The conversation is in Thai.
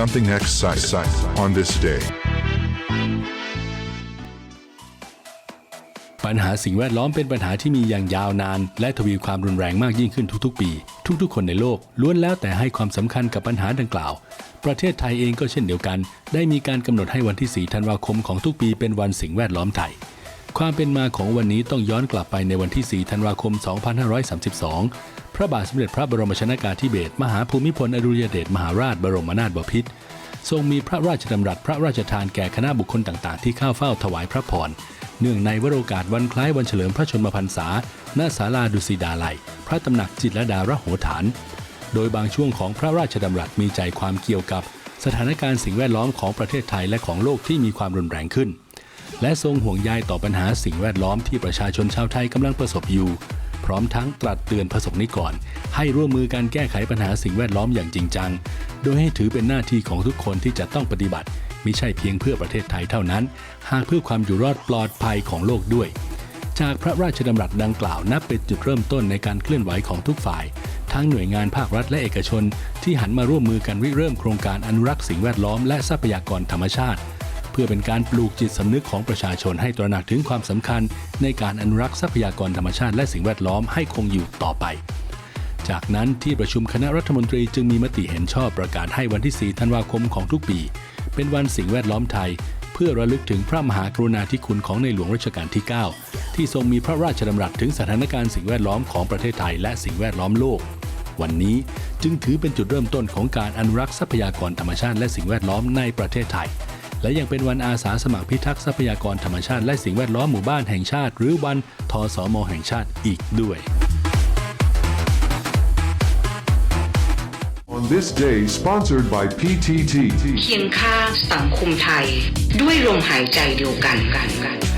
something exciting on this day. ปัญหาสิ่งแวดล้อมเป็นปัญหาที่มีอย่างยาวนาน และทวีความรุนแรงมากยิ่งขึ้นทุกๆ ปี ทุกๆ คนในโลกล้วนแล้วแต่ให้ความสำคัญกับปัญหาดังกล่าว ประเทศไทยเองก็เช่นเดียวกัน ได้มีการกำหนดให้วันที่ 4 ธันวาคมของทุกปีเป็นวันสิ่งแวดล้อมไทย ความเป็นมาของวันนี้ต้องย้อนกลับไปในวันที่ 4 ธันวาคม 2532 พระบาทสมเด็จพระบรมชนากาธิเบศรมหาภูมิพลอดุลยเดชมหาราชบรมนาถบพิตรทรงมีพระราชดำรัสพระราชทานแก่คณะบุคคลต่างๆ ที่เข้าเฝ้าถวายพระพร เนื่องในวโรกาสวันคล้ายวันเฉลิมพระชนมพรรษา ณ ศาลาดุสิดาลัย พระตำหนักจิตรลดาระโหฐาน โดยบางช่วงของพระราชดำรัสมีใจความเกี่ยวกับ สถานการณ์สิ่งแวดล้อมของประเทศไทยและของโลกที่มีความรุนแรงขึ้น และทรงห่วงใยต่อปัญหาสิ่งแวดล้อมที่ประชาชนชาวไทยกำลังประสบอยู่ พร้อมทั้งตรัสเตือนประสบนิกรให้ร่วมมือการแก้ไขปัญหาสิ่งแวดล้อมอย่างจริงจัง โดยให้ถือเป็นหน้าที่ของทุกคนที่จะต้องปฏิบัติมิใช่เพียงเพื่อประเทศไทยเท่านั้น หากเพื่อความอยู่รอดปลอดภัยของโลกด้วย จากพระราชดำรัสดังกล่าวนับเป็นจุดเริ่มต้นในการเคลื่อนไหวของทุกฝ่าย ทั้งหน่วยงานภาครัฐและเอกชน ที่หันมาร่วมมือกันริเริ่มโครงการอนุรักษ์สิ่งแวดล้อมและทรัพยากรธรรมชาติ เพื่อเป็นการปลูกจิตสำนึกของประชาชนให้ตระหนักถึงความสำคัญ ในการอนุรักษ์ทรัพยากรธรรมชาติและสิ่งแวดล้อมให้คงอยู่ต่อไป จากนั้นที่ประชุมคณะรัฐมนตรีจึงมีมติเห็นชอบประกาศให้วันที่ 4 ธันวาคมของทุกปี เป็นวันสิ่งแวดล้อมไทย เพื่อระลึกถึงพระมหากรุณาธิคุณของในหลวงรัชกาลที่ 9 ที่ทรงมีพระราชดำรัสถึงสถานการณ์สิ่งแวดล้อมของประเทศไทยและสิ่งแวดล้อมโลกวันนี้จึงถือเป็นจุดเริ่มต้นของการอนุรักษ์ทรัพยากรธรรมชาติและสิ่งแวดล้อมในประเทศไทย และยังเป็นวันอาสาสมัครพิทักษ์ทรัพยากรธรรมชาติ และสิ่งแวดล้อมหมู่บ้านแห่งชาติ หรือวันทสมแห่งชาติอีกด้วย On this day, sponsored by PTT. เคียงข้างสังคมไทย ด้วยลมหายใจเดียวกันกันกัน